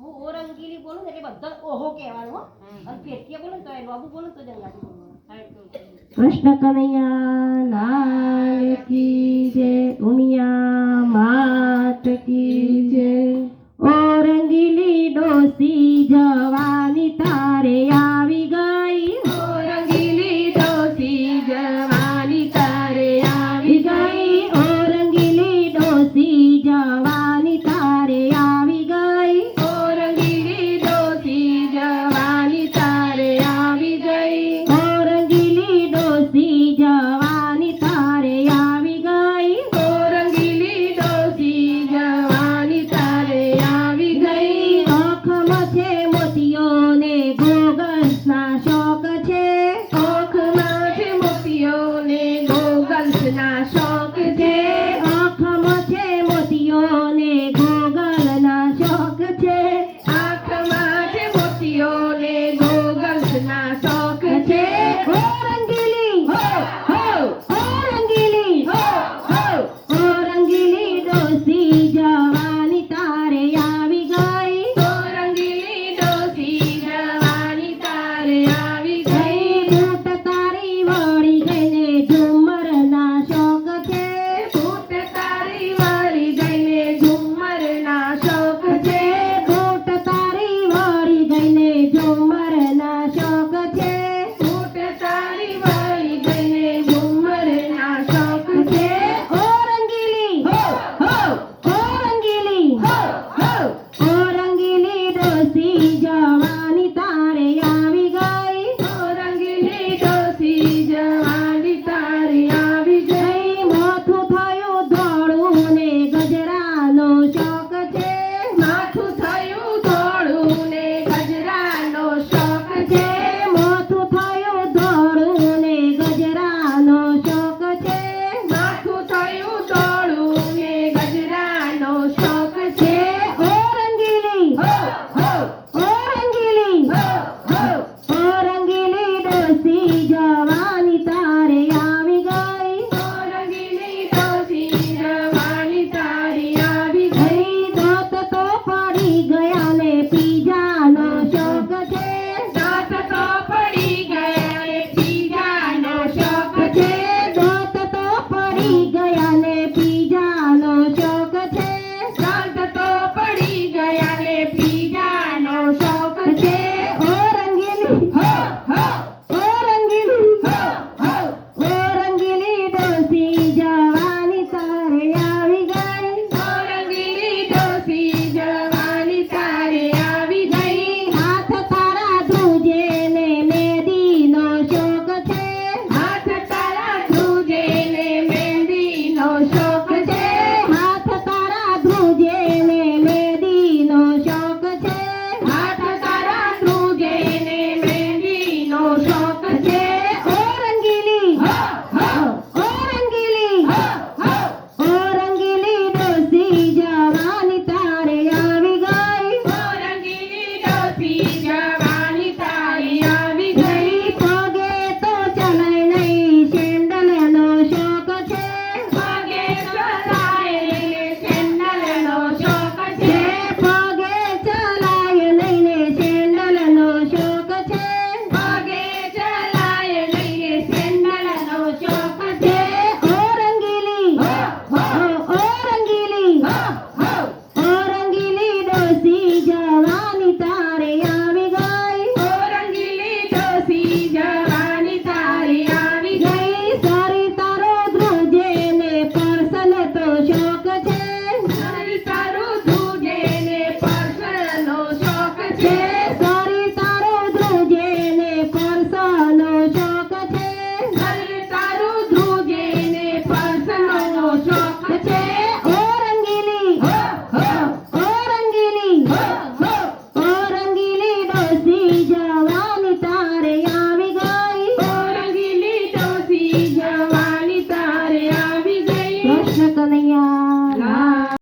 હું ઓ રંગીલી બોલું એટલે બધા ઓહો કહેવાનું હો. અને પેટીએ બોલું તો એ બાબુ બોલું તો જંગાથી કૃષ્ણ કનૈયા લાલ કી જય ઉમિયા માત કી જય. ઓ રંગીલી ડોસી જા